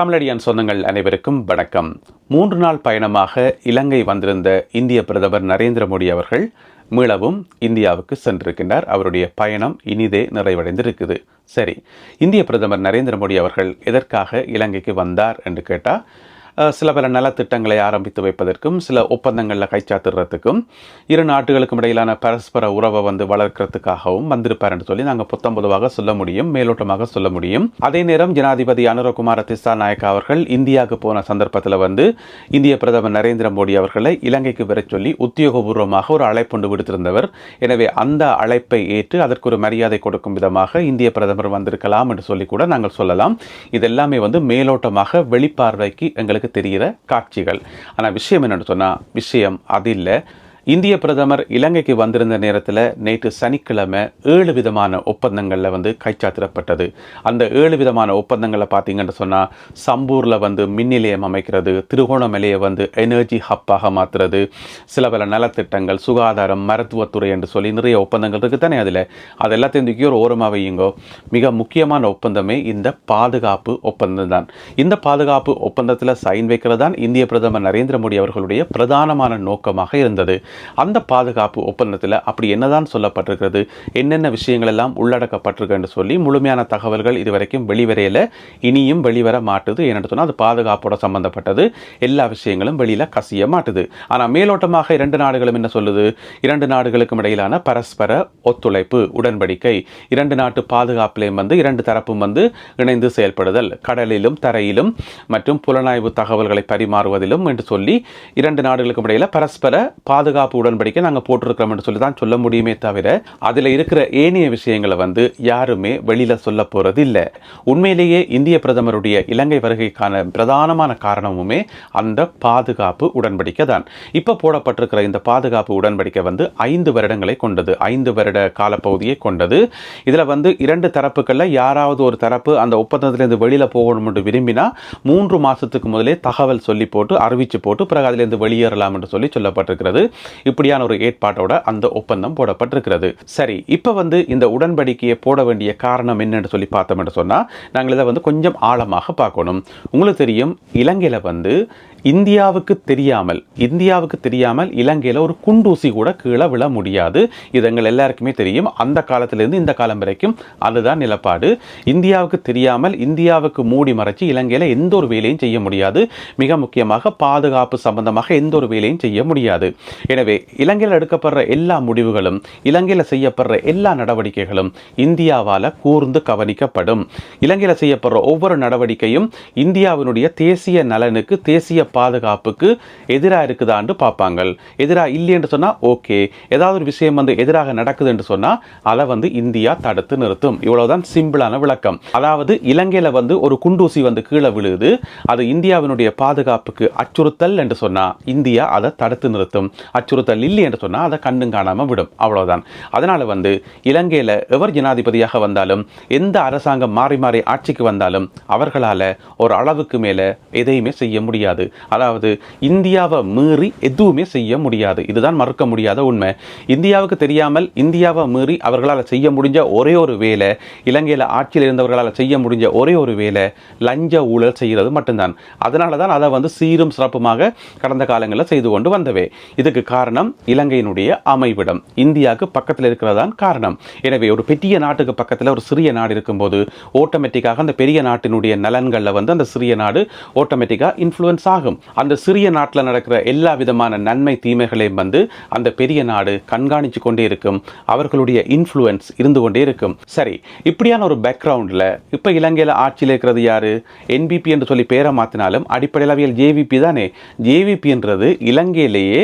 தமிழடியான் சொந்தங்கள் அனைவருக்கும் வணக்கம். மூன்று நாள் பயணமாக இலங்கை வந்திருந்த இந்திய பிரதமர் நரேந்திர மோடி அவர்கள் மீளவும் இந்தியாவுக்கு சென்றிருக்கின்றார். அவருடைய பயணம் இனிதே நிறைவடைந்திருக்குது. சரி இந்திய பிரதமர் நரேந்திர மோடி அவர்கள் எதற்காக இலங்கைக்கு வந்தார் என்று கேட்டால் சில பல நலத்திட்டங்களை ஆரம்பித்து வைப்பதற்கும் சில ஒப்பந்தங்களில் கைச்சாத்துறதுக்கும் இரு நாடுகளுக்கும் இடையிலான பரஸ்பர உறவை வந்து வளர்க்கறதுக்காகவும் வந்திருப்பார் என்று சொல்லி நாங்கள் புத்தம்பொதுவாக சொல்ல முடியும் மேலோட்டமாக சொல்ல முடியும். அதே நேரம் ஜனாதிபதி அனுரகுமார திசா நாயக்கா அவர்கள் இந்தியாவுக்கு போன சந்தர்ப்பத்தில் வந்து இந்திய பிரதமர் நரேந்திர மோடி அவர்களை இலங்கைக்கு வர சொல்லி உத்தியோகபூர்வமாக ஒரு அழைப்புண்டு விடுத்திருந்தவர். எனவே அந்த அழைப்பை ஏற்று அதற்கு ஒரு மரியாதை கொடுக்கும் விதமாக இந்திய பிரதமர் வந்திருக்கலாம் என்று சொல்லி கூட நாங்கள் சொல்லலாம். இதெல்லாமே வந்து மேலோட்டமாக வெளிப்பார்வைக்கு எங்களுக்கு தெரிகிற காட்சிகள். ஆனால் விஷயம் என்னென்னு சொன்னால் விஷயம் அது இல்லை இந்திய பிரதமர் இலங்கைக்கு வந்திருந்த நேரத்தில் நேற்று சனிக்கிழமை ஏழு விதமான ஒப்பந்தங்களில் வந்து கைச்சாத்திடப்பட்டது அந்த ஏழு விதமான ஒப்பந்தங்களை பார்த்தீங்கன்னு சொன்னால் சம்பூரில் வந்து மின் நிலையம் அமைக்கிறது திருகோணமலையை வந்து எனர்ஜி ஹப்பாக மாற்றுறது சில பல நலத்திட்டங்கள் சுகாதாரம் மருத்துவத்துறை என்று சொல்லி நிறைய ஒப்பந்தங்கள் இருக்குது தானே அதில். அது எல்லாத்தையும் தூக்கி ஒரு ஓரமாக வையுங்கோ. மிக முக்கியமான ஒப்பந்தமே இந்த பாதுகாப்பு ஒப்பந்தம் தான். இந்த பாதுகாப்பு ஒப்பந்தத்தில் சைன் வைக்கிறது தான் இந்திய பிரதமர் நரேந்திர மோடி அவர்களுடைய பிரதானமான நோக்கமாக இருந்தது. அந்த பாதுகாப்பு ஒப்பந்தத்தில் அப்படி என்னதான் சொல்லப்பட்டிருக்கிறது என்னென்ன விஷயங்கள் எல்லாம் உள்ளடக்கப்பட்டிருக்குன்னு சொல்லி முழுமையான தகவல்கள் இதுவரைக்கும் வெளிவரையில் இனியும் வெளிவர மாட்டுது. என்னென்னு சொன்னால் அது பாதுகாப்போட சம்பந்தப்பட்டது. எல்லா விஷயங்களும் வெளியில் கசிய மாட்டுது. ஆனால் மேலோட்டமாக இரண்டு நாடுகளும் என்ன சொல்லுது? இரண்டு நாடுகளுக்கும் இடையிலான பரஸ்பர ஒத்துழைப்பு உடன்படிக்கை. இரண்டு நாட்டு பாதுகாப்பிலையும் வந்து இரண்டு தரப்பும் வந்து இணைந்து செயல்படுதல். கடலிலும் தரையிலும் மற்றும் புலனாய்வு தகவல்களை பரிமாறுவதிலும் என்று சொல்லி இரண்டு நாடுகளுக்கும் இடையில பரஸ்பர பாதுகாப்பு உடன்படிக்கை நாங்கள் போட்டிருக்கிறோம்னு சொல்லி தான் சொல்ல முடியுமே தவிர அதில் இருக்கிற ஏனைய விஷயங்களை வந்து யாருமே வெளியில் சொல்ல போகிறது இல்லை. உண்மையிலேயே இந்திய பிரதமருடைய இலங்கை வருகைக்கான பிரதானமான காரணமுமே அந்த பாதுகாப்பு உடன்படிக்கை தான். இப்போ போடப்பட்டிருக்கிற இந்த பாதுகாப்பு உடன்படிக்கை வந்து ஐந்து வருடங்களை கொண்டது. ஐந்து வருட காலப்பகுதியை கொண்டது. இதில் வந்து இரண்டு தரப்புகளில் யாராவது ஒரு தரப்பு அந்த ஒப்பந்தத்திலேருந்து வெளியில் போகணும் என்று விரும்பினா மூன்று மாதத்துக்கு முதலே தகவல் சொல்லி போட்டு அறிவிச்சு போட்டு பிறகு அதிலேருந்து வெளியேறலாம் என்று சொல்லி சொல்லப்பட்டிருக்கிறது. இப்படியான ஒரு ஏற்பாட்டோட அந்த ஒப்பந்தம் போடப்பட்டிருக்கிறது. சரி இப்போ வந்து இந்த உடன்படிக்கையை போட வேண்டிய காரணம் என்னன்னு சொல்லி பார்த்தோம் சொன்னால் நாங்கள் இதை வந்து கொஞ்சம் ஆழமாக பார்க்கணும். உங்களுக்கு தெரியும் இலங்கையில் வந்து இந்தியாவுக்கு தெரியாமல் இந்தியாவுக்கு தெரியாமல் இலங்கையில் ஒரு குண்டூசி கூட கீழே விழ முடியாது. இது எங்கள் எல்லாருக்குமே தெரியும். அந்த காலத்திலிருந்து இந்த காலம் வரைக்கும் அதுதான் நிலப்பாடு. இந்தியாவுக்கு தெரியாமல் இந்தியாவுக்கு மூடி மறைச்சு இலங்கையில் எந்த ஒரு வேலையும் செய்ய முடியாது. மிக முக்கியமாக பாதுகாப்பு சம்பந்தமாக எந்த ஒரு வேலையும் செய்ய முடியாது. எனவே இலங்கையில் எடுக்கப்படுற எல்லா முடிவுகளும் இலங்கையில் செய்யப்படுற எல்லா நடவடிக்கைகளும் இந்தியாவால் கூர்ந்து கவனிக்கப்படும். இலங்கையில் செய்யப்படுற ஒவ்வொரு நடவடிக்கையும் இந்தியாவினுடைய தேசிய நலனுக்கு தேசிய பாதுகாப்புக்கு எதிராக இருக்குதான்னு பார்ப்பாங்க எதிராக இல்லைன்னு சொன்னால் ஓகே. ஏதாவது ஒரு விஷயம் வந்து எதிராக நடக்குதுன்னு சொன்னால் அதை வந்து இந்தியா தடுத்து நிறுத்தும். இவ்வளவுதான் சிம்பிளான விளக்கம். அதாவது இலங்கையில் வந்து ஒரு குண்டூசி வந்து கீழே விழுது. அது இந்தியாவினுடைய பாதுகாப்புக்கு அச்சுறுத்தல் என்று சொன்னால் இந்தியா அதை தடுத்து நிறுத்தும். அச்சுறுத்தல் இல்லை என்று சொன்னால் அதை கண்ணும் காணாமல் விடும். அவ்வளோதான் அதனால் வந்து இலங்கையில் எவர் ஜனாதிபதியாக வந்தாலும் எந்த அரசாங்கம் மாறி மாறி ஆட்சிக்கு வந்தாலும் அவர்களால் ஒரு அளவுக்கு மேலே எதையுமே செய்ய முடியாது. அதாவது இந்தியாவை மீறி எதுவுமே செய்ய முடியாது. இதுதான் மறுக்க முடியாத உண்மை. இந்தியாவுக்கு தெரியாமல் இந்தியாவை மீறி அவர்களால் செய்ய முடிஞ்ச ஒரே ஒரு வேலை இலங்கையில் ஆட்சியில் இருந்தவர்களால் செய்ய முடிஞ்ச ஒரே ஒரு வேலை லஞ்ச ஊழல் செய்கிறது மட்டும்தான். அதனால தான் அதை வந்து சீரும் சிறப்புமாக கடந்த காலங்களில் செய்து கொண்டு வந்தவே. இதுக்கு காரணம் இலங்கையினுடைய அமைவிடம். இந்தியாவுக்கு பக்கத்தில் இருக்கிறதான் காரணம். எனவே ஒரு பெரிய நாட்டுக்கு பக்கத்தில் ஒரு சிறிய நாடு இருக்கும்போது ஆட்டோமேட்டிக்காக அந்த பெரிய நாட்டினுடைய நலன்களில் வந்து அந்த சிறிய நாடு ஆட்டோமேட்டிக்காக இன்ஃப்ளூயன்ஸ் ஆகும். அந்த சிறிய நாட்டில் நடக்கிற எல்லா விதமான நன்மை தீமைகளையும் வந்து அந்த பெரிய நாடு கண்காணித்து கொண்டே இருக்கும். அவர்களுடைய இன்ஃப்ளூயன்ஸ் இருந்து கொண்டே இருக்கும். சரி இப்படியான ஒரு பேக்ரவுண்டில் இப்போ இலங்கையில் ஆட்சியில் இருக்கிறது யார்? என்பிபி என்று சொல்லி பேரை மாற்றினாலும் அடிப்படையில் அவையில் ஜேவிபி தானே. ஜேவிபின்றது இலங்கையிலேயே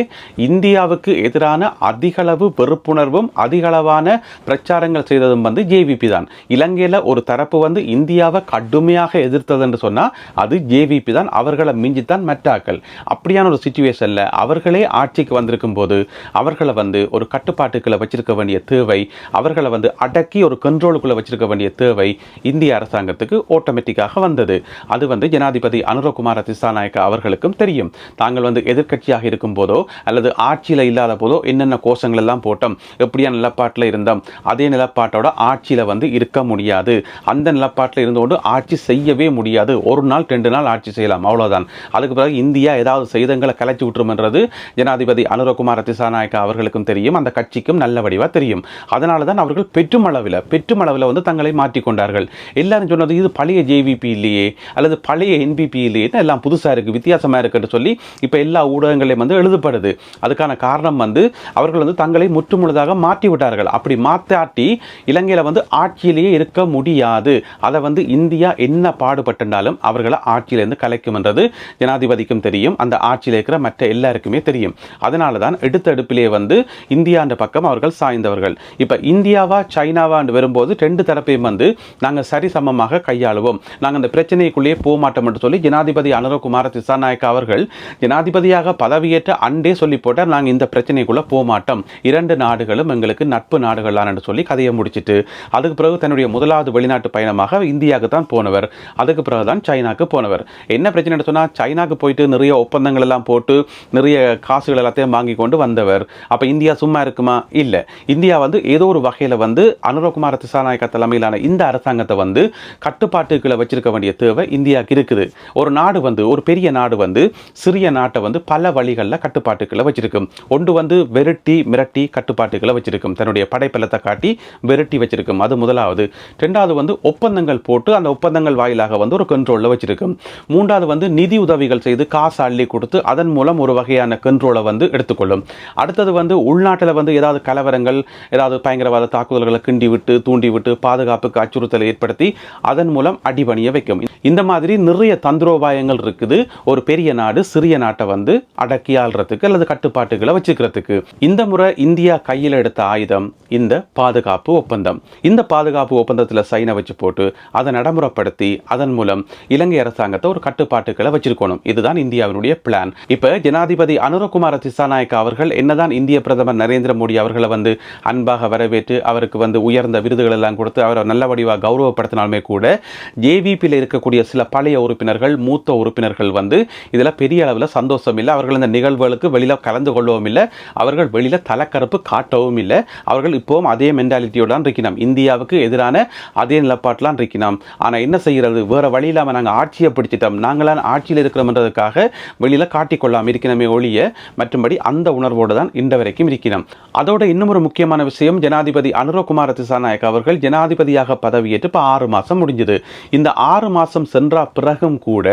இந்தியாவுக்கு எதிரான அதிகளவு வெறுப்புணர்வும் அதிகளவான பிரச்சாரங்கள் செய்ததும் வந்து ஜேவிபி தான். இலங்கையில் ஒரு தரப்பு வந்து இந்தியாவை கடுமையாக எதிர்த்தது என்று சொன்னால் அது ஜேவிபி தான். அவர்களை மிஞ்சித்தான் மெட்டாக்கள் அப்படியான ஒரு சுச்சுவேஷனில் அவர்களே ஆட்சிக்கு வந்திருக்கும் போது அவர்களை வந்து ஒரு கட்டுப்பாட்டுக்குள்ளே வச்சிருக்க வேண்டிய தேவை அவர்களை வந்து அடக்கி ஒரு கண்ட்ரோலுக்குள்ளே வச்சிருக்க வேண்டிய தேவை இந்திய அரசாங்கத்துக்கு ஆட்டோமேட்டிக்காக வந்தது. அது வந்து ஜனாதிபதி அனுரகுமார திசாநாயக்க அவர்களுக்கும் தெரியும். தாங்கள் வந்து எதிர்க்கட்சியாக இருக்கும் போதோ அல்லது ஆட்சியில் இல்லாத போதோ என்னென்ன கோஷங்கள் எல்லாம் போட்டோம் எப்படியா நிலப்பாட்டில் இருந்தோம் அதே நிலப்பாட்டோட ஆட்சியில் வந்து இருக்க முடியாது. அந்த நிலப்பாட்டில் இருந்தோடு ஆட்சி செய்யவே முடியாது. ஒரு நாள் ரெண்டு நாள் ஆட்சி செய்யலாம். அவ்வளோதான் அதுக்கு பிறகு இந்தியா ஏதாவது செய்தங்களை கலைச்சி விட்டுருமன்றது ஜனாதிபதி அனுரகுமார் திசாநாயக்கா அவர்களுக்கும் தெரியும். அந்த கட்சிக்கும் நல்ல வடிவாக தெரியும். அதனால தான் அவர்கள் பெற்றுமளவில் பெற்றுமளவில் வந்து தங்களை மாற்றிக்கொண்டார்கள். எல்லாரும் சொன்னது இது பழைய ஜேவிபி இல்லையே அல்லது பழைய என்பிபி இல்லையே எல்லாம் புதுசாக இருக்குது வித்தியாசமாக இருக்குன்னு சொல்லி இப்போ எல்லா ஊடகங்களையும் வந்து எழுதப்படுது. அதுக்கான காரணம் வந்து அவர்கள் வந்து தங்களை முற்றுமுழுதாக மாற்றி விட்டார்கள். அப்படி மாற்றாட்டி இலங்கையில் வந்து ஆட்சியிலேயே இருக்க முடியாது. அதை வந்து இந்தியா என்ன பாடுபட்டிருந்தாலும் அவர்களை ஆட்சியிலேருந்து ஜனாதிபதி ஜனாதிபதிக்கும் தெரியும். அந்த ஆட்சியில் இருக்கிற மற்ற எல்லாருக்குமே தெரியும். அதனால தான் எடுத்தடுப்பிலே வந்து இந்தியான்ற பக்கம் அவர்கள் சாய்ந்தவர்கள். இப்போ இந்தியாவா சைனாவான்னு வரும்போது ரெண்டு தரப்பையும் வந்து நாங்கள் சரிசமமாக கையாளுவோம். நாங்கள் அந்த பிரச்சனைக்குள்ளேயே போக மாட்டோம் என்று சொல்லி ஜனாதிபதி அனுரகுமார திசாநாயக் அவர்கள் ஜனாதிபதியாக பதவியேற்ற அண்டே சொல்லி போட்டால் நாங்கள் இந்த பிரச்சனைக்குள்ளே போக மாட்டோம் இரண்டு நாடுகளும் எங்களுக்கு நட்பு நாடுகள் என்று சொல்லி கதையை முடிச்சிட்டு அதுக்கு பிறகு தன்னுடைய முதலாவது வெளிநாட்டு பயணமாக இந்தியாவுக்கு தான் போனவர். அதுக்கு பிறகு தான் சைனாக்கு போனவர். என்ன பிரச்சனை சொன்னால் சைனாக்கு போயிட்டு நிறைய ஒப்பந்தங்கள் எல்லாம் போட்டு நிறைய காசுகள் எல்லாத்தையும் வாங்கி கொண்டு வந்தவர். அப்போ இந்தியா சும்மா இருக்குமா? இல்லை. இந்தியா வந்து ஏதோ ஒரு வகையில் வந்து அனுரகுமார திசாநாயக்க தலைமையிலான இந்த அரசாங்கத்தை வந்து கட்டுப்பாட்டுக்குள்ள வச்சிருக்க வேண்டிய தேவை இந்தியாவுக்கு இருக்குது. ஒரு நாடு வந்து ஒரு பெரிய நாடு வந்து சிறிய நாட்டை வந்து பல வழிகளில் கட்டுப்பாட்டுக்குள்ள வச்சிருக்கும். ஒன்று வந்து வெரட்டி மிரட்டி கட்டுப்பாட்டுக்குள்ள வச்சிருக்கும். தன்னுடைய படைப்பலத்தை காட்டி வெரட்டி வச்சிருக்கும். அது முதலாவது. ரெண்டாவது வந்து ஒப்பந்தங்கள் போட்டு அந்த ஒப்பந்தங்கள் வாயிலாக வந்து ஒரு கண்ட்ரோலில் வச்சிருக்கும். மூன்றாவது வந்து நிதி உதவிகள் செய்து காசு அள்ளி கொடுத்து அதன் மூலம் ஒரு வகையான கண்ட்ரோலை வந்து எடுத்துக்கொள்ளும். அடுத்தது வந்து உள்நாட்டில் வந்து ஏதாவது கலவரங்கள் ஏதாவது பயங்கரவாத தாக்குதல்களை கிண்டி விட்டு தூண்டி விட்டு பாதுகாப்புக்கு அச்சுறுத்தலை ஏற்படுத்தி அதன் மூலம் அடிபணிய வைக்கும். இந்த மாதிரி நிறைய தந்திரோபாயங்கள் இருக்குது. ஒரு பெரிய நாடு சிறிய நாட்டை வந்து அடக்கி ஆள்றதுக்கு அல்லது கட்டுப்பாட்டுகளை வச்சுக்கிறதுக்கு. இந்த முறை இந்தியா கையில் எடுத்த ஆயுதம் இந்த பாதுகாப்பு ஒப்பந்தம். இந்த பாதுகாப்பு ஒப்பந்தத்தில் சைனை வச்சு போட்டு அதை நடைமுறைப்படுத்தி அதன் மூலம் இலங்கை அரசாங்கத்தை ஒரு கட்டுப்பாட்டுகளை வச்சிருக்கணும். இதுதான் இந்தியாவினுடைய பிளான் இப்ப ஜனாதிபதி அனுரகுமார திசாநாயக்கா அவர்கள் என்னதான் இந்திய பிரதமர் நரேந்திர மோடி அவர்களை வந்து அன்பாக வரவேற்று அவருக்கு வந்து உயர்ந்த விருதுகள் எல்லாம் கொடுத்து அவரை நல்ல வடிவாக கௌரவப்படுத்தினாலுமே கூட ஜேவிபியில் இருக்கக்கூடிய சில பழைய உறுப்பினர்கள் மூத்த உறுப்பினர்கள் வந்து இதில் பெரிய அளவில் சந்தோஷம் இல்லை. அவர்கள் இந்த நிகழ்வுகளுக்கு வெளியில் கலந்து கொள்ளவும் இல்லை. அவர்கள் வெளியில் தலைக்கருப்பு காட்டவும் இல்லை. அவர்கள் இப்போவும் அதே மென்டாலிட்டியோட தான் இருக்கணும் இந்தியாவுக்கு எதிரான அதே நிலப்பாட்டெலாம் இருக்கணும் ஆனால் என்ன செய்கிறது வேறு வழி இல்லாமல் நாங்கள் ஆட்சியை பிடிச்சிட்டோம். நாங்களாம் ஆட்சியில் என்பதற்காக வெளியில் காட்டிக்கொள்ளாமல் இருக்கணுமே ஒழிய மற்றும்படி அந்த உணர்வோடு தான் இன்ற வரைக்கும் இருக்கிறோம் அதோட இன்னும் ஒரு முக்கியமான விஷயம் ஜனாதிபதி அனுரகுமார திசாநாயக் அவர்கள் ஜனாதிபதியாக பதவியேற்று இப்போ ஆறு மாதம் முடிஞ்சது. இந்த ஆறு மாதம் சென்ற பிறகும் கூட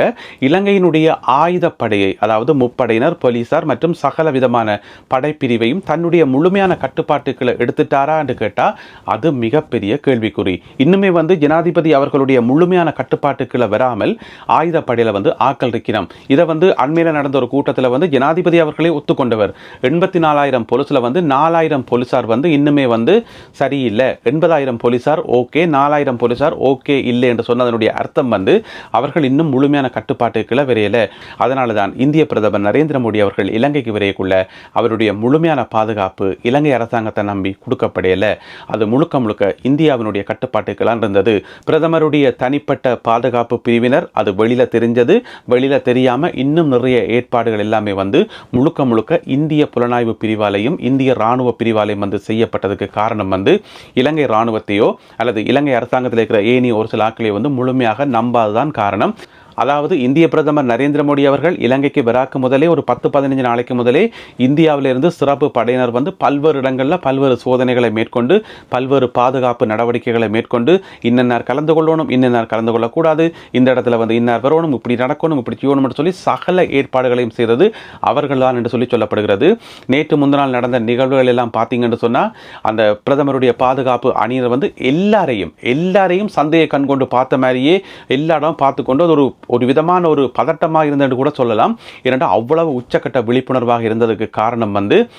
இலங்கையினுடைய ஆயுதப்படையை அதாவது முப்படையினர் போலீசார் மற்றும் சகல விதமான படைப்பிரிவையும் தன்னுடைய முழுமையான கட்டுப்பாட்டுக்களை எடுத்துட்டாரா என்று கேட்டால் அது மிகப்பெரிய கேள்விக்குறி. இன்னுமே வந்து ஜனாதிபதி அவர்களுடைய முழுமையான கட்டுப்பாட்டுக்களை வராமல் ஆயுதப்படையில் வந்து ஆக்கல் இருக்கிறோம் இதை வந்து அண்மையில் நடந்த ஒரு கூட்டத்தில் வந்து ஜனாதிபதி அவர்களே ஒத்துக்கொண்டவர். எண்பத்தி நாலாயிரம் போலீஸில் வந்து நாலாயிரம் போலீசார் வந்து இன்னுமே வந்து சரியில்லை. எண்பதாயிரம் போலீசார் ஓகே நாலாயிரம் போலீசார் ஓகே இல்லை என்று சொன்னதனுடைய அர்த்தம் வந்து அவர்கள் இன்னும் முழுமையான கட்டுப்பாட்டுக்களை விரையலை. அதனால தான் இந்திய பிரதமர் நரேந்திர மோடி அவர்கள் இலங்கைக்கு விரையக்குள்ள அவருடைய முழுமையான பாதுகாப்பு இலங்கை அரசாங்கத்தை நம்பி கொடுக்கப்படையலை அது முழுக்க முழுக்க இந்தியாவினுடைய கட்டுப்பாட்டுக்கெல்லாம் இருந்தது. பிரதமருடைய தனிப்பட்ட பாதுகாப்பு பிரிவினர் அது வெளியில் தெரிஞ்சது வெளியில் தெரியாது தெரியாம இன்னும் நிறைய ஏற்பாடுகள் எல்லாமே வந்து முழுக்க முழுக்க இந்திய புலனாய்வு பிரிவாலையும் இந்திய ராணுவ பிரிவாலையும் வந்து செய்யப்பட்டதுக்கு காரணம் வந்து இலங்கை ராணுவத்தையோ அல்லது இலங்கை அரசாங்கத்தில் இருக்கிற ஏனி ஒரு சில ஆட்களை வந்து முழுமையாக நம்பாததான் காரணம். அதாவது இந்திய பிரதமர் நரேந்திர மோடி அவர்கள் இலங்கைக்கு வராக்கு முதலே ஒரு பத்து பதினஞ்சு நாளைக்கு முதலே இந்தியாவிலிருந்து சிறப்பு படையினர் வந்து பல்வேறு இடங்களில் பல்வேறு சோதனைகளை மேற்கொண்டு பல்வேறு பாதுகாப்பு நடவடிக்கைகளை மேற்கொண்டு இன்னென்னார் கலந்து கொள்ளணும் இன்னென்னார் கலந்து கொள்ளக்கூடாது. இந்த இடத்துல வந்து இன்னார் வரணும் இப்படி நடக்கணும் இப்படி செய்யணும்னு சொல்லி சகல ஏற்பாடுகளையும் செய்தது அவர்கள் தான் என்று சொல்லி சொல்லப்படுகிறது. நேற்று முந்தினால் நடந்த நிகழ்வுகள் எல்லாம் பார்த்தீங்கன்னு சொன்னால் அந்த பிரதமருடைய பாதுகாப்பு அணியினர் வந்து எல்லாரையும் எல்லாரையும் சந்தையை கண்கொண்டு பார்த்த மாதிரியே எல்லா இடம் பார்த்து கொண்டு அது ஒரு ஒரு விதமான ஒரு பதட்டமாக இருந்தது கூட சொல்லலாம். ஏனென்றால் அவ்வளவு உச்சக்கட்ட விழிப்புணர்வாக இருந்ததுக்கு காரணம் வந்து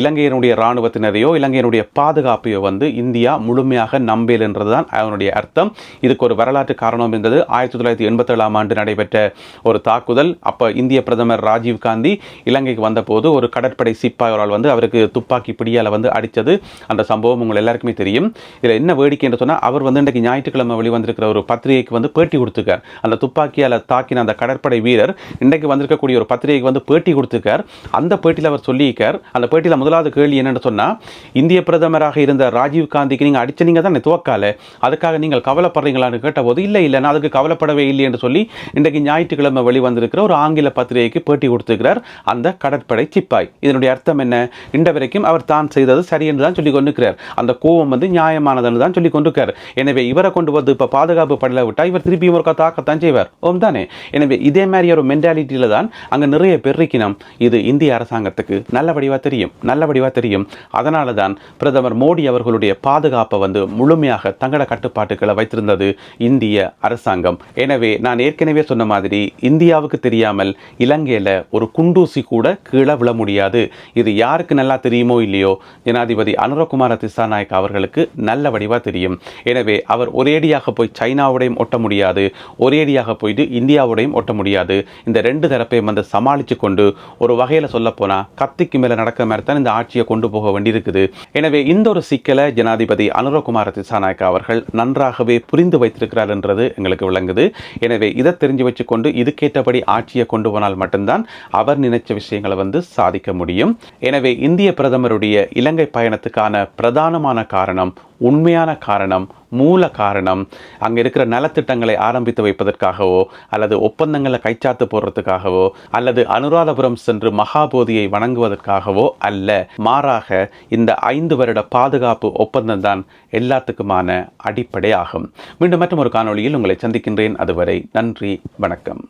இலங்கையினுடைய இராணுவத்தினரையோ இலங்கையினுடைய பாதுகாப்பையோ வந்து இந்தியா முழுமையாக நம்பியல் என்றதுதான் அதனுடைய அர்த்தம். இதுக்கு ஒரு வரலாற்று காரணம் இருந்தது ஆயிரத்தி தொள்ளாயிரத்தி எண்பத்தேழாம் ஆண்டு நடைபெற்ற ஒரு தாக்குதல். அப்போ இந்திய பிரதமர் ராஜீவ் காந்தி இலங்கைக்கு வந்தபோது ஒரு கடற்படை சிப்பாயோரால் வந்து அவருக்கு துப்பாக்கி பிடியால் வந்து அடித்தது. அந்த சம்பவம் உங்கள் எல்லாருக்குமே தெரியும். இதில் என்ன வேடிக்கை என்று சொன்னால் அவர் வந்து இன்றைக்கு ஞாயிற்றுக்கிழமை வெளிவந்திருக்கிற ஒரு பத்திரிகைக்கு வந்து பேட்டி கொடுத்துருக்கார். அந்த துப்பாக்கியால் தாக்கின அந்த கடற்படை வீரர் இன்றைக்கு வந்திருக்கக்கூடிய ஒரு பத்திரிகைக்கு வந்து பேட்டி கொடுத்துருக்கார். அந்த பேட்டியில் அவர் சொல்லியிருக்கார். அந்த பேட்டியில் முதலாவது கேள்வி என்னென்னு சொன்னால் இந்திய பிரதமராக இருந்த ராஜீவ் காந்திக்கு நீங்கள் அடிச்சு நீங்கள் தான் துவக்கால? அதுக்காக நீங்கள் கவலைப்படுறீங்களான்னு கேட்டபோது இல்லை இல்லை நான் அதுக்கு கவலைப்படவே இல்லை என்று சொல்லி இன்றைக்கு ஞாயிற்றுக்கிழமை வெளிவந்திருக்கிற ஒரு ஆங்கில பத்திரிகைக்கு பேட்டி கொடுத்துருக்கிறார் அந்த கடற்படை சிப்பாய். இதனுடைய அர்த்தம் என்ன? இன்ற வரைக்கும் அவர் தான் செய்தது சரி என்று தான் சொல்லி கொண்டிருக்கிறார். அந்த கோபம் வந்து நியாயமானதுன்னு தான் சொல்லி கொண்டிருக்கார். எனவே இவரை கொண்டு வந்து இப்போ பாதுகாப்பு படல விட்டால் இவர் திருப்பியும் ஒரு தாக்கத்தான் செய்வார். ஓம் தானே? எனவே இதே மாதிரி ஒரு மென்டாலிட்டியில் தான் அங்கே நிறைய பேர் இருக்கணும். இது இந்திய அரசாங்கத்துக்கு நல்ல வடிவாக தெரியும். நல்ல வடிவாக தெரியும். அதனால தான் பிரதமர் மோடி அவர்களுடைய பாதுகாப்பை வந்து முழுமையாக தங்கட கட்டுப்பாட்டுக்களை வைத்திருந்தது இந்திய அரசாங்கம். எனவே நான் ஏற்கனவே சொன்ன மாதிரி இந்தியாவுக்கு தெரியாமல் இலங்கையில் ஒரு குண்டூசி கூட கீழே விழ முடியாது. இது யாருக்கு நல்லா தெரியுமோ இல்லையோ? ஜனாதிபதி அனுரகுமார திசாநாயக் அவர்களுக்கு நல்ல வடிவாக தெரியும். எனவே அவர் ஒரேடியாக போய் சைனாவுடையும் ஒட்ட முடியாது. ஒரேடியாக போயிட்டு இந்தியாவுடையும் ஒட்ட முடியாது. இந்த ரெண்டு தரப்பையும் வந்து சமாளித்து கொண்டு ஒரு வகையில் சொல்லப்போனால் கத்திக்கு மேலே நடக்கிற மாதிரி தான் இந்த ஆட்சியை கொண்டு போக வேண்டியிருக்குது. எனவே இந்த ஒரு சிக்கலை ஜனாதிபதி அனுரகுமார திசாநாயக்க அவர்கள் நன்றாகவே புரிந்து வைத்திருக்கிறார் என்றது எங்களுக்கு விளங்குது. எனவே இதை தெரிஞ்சு வச்சுக்கொண்டு இதுக்கேற்றபடி ஆட்சியை கொண்டு போனால் மட்டும்தான் அவர் நினைச்ச விஷயங்களை வந்து சாதிக்க முடியும். எனவே இந்திய பிரதமருடைய இலங்கை பயணத்துக்கான பிரதானமான காரணம் உண்மையான காரணம் மூல காரணம் அங்கே இருக்கிற நலத்திட்டங்களை ஆரம்பித்து வைப்பதற்காகவோ அல்லது ஒப்பந்தங்களை கைச்சாத்து போடுறதுக்காகவோ அல்லது அனுராதபுரம் சென்று மகாபோதியை வணங்குவதற்காகவோ அல்ல. மாறாக இந்த ஐந்து வருட பாதுகாப்பு ஒப்பந்தம் தான் எல்லாத்துக்குமான அடிப்படை ஆகும் மீண்டும் மற்றும் ஒரு காணொளியில் உங்களை சந்திக்கின்றேன். அதுவரை நன்றி வணக்கம்.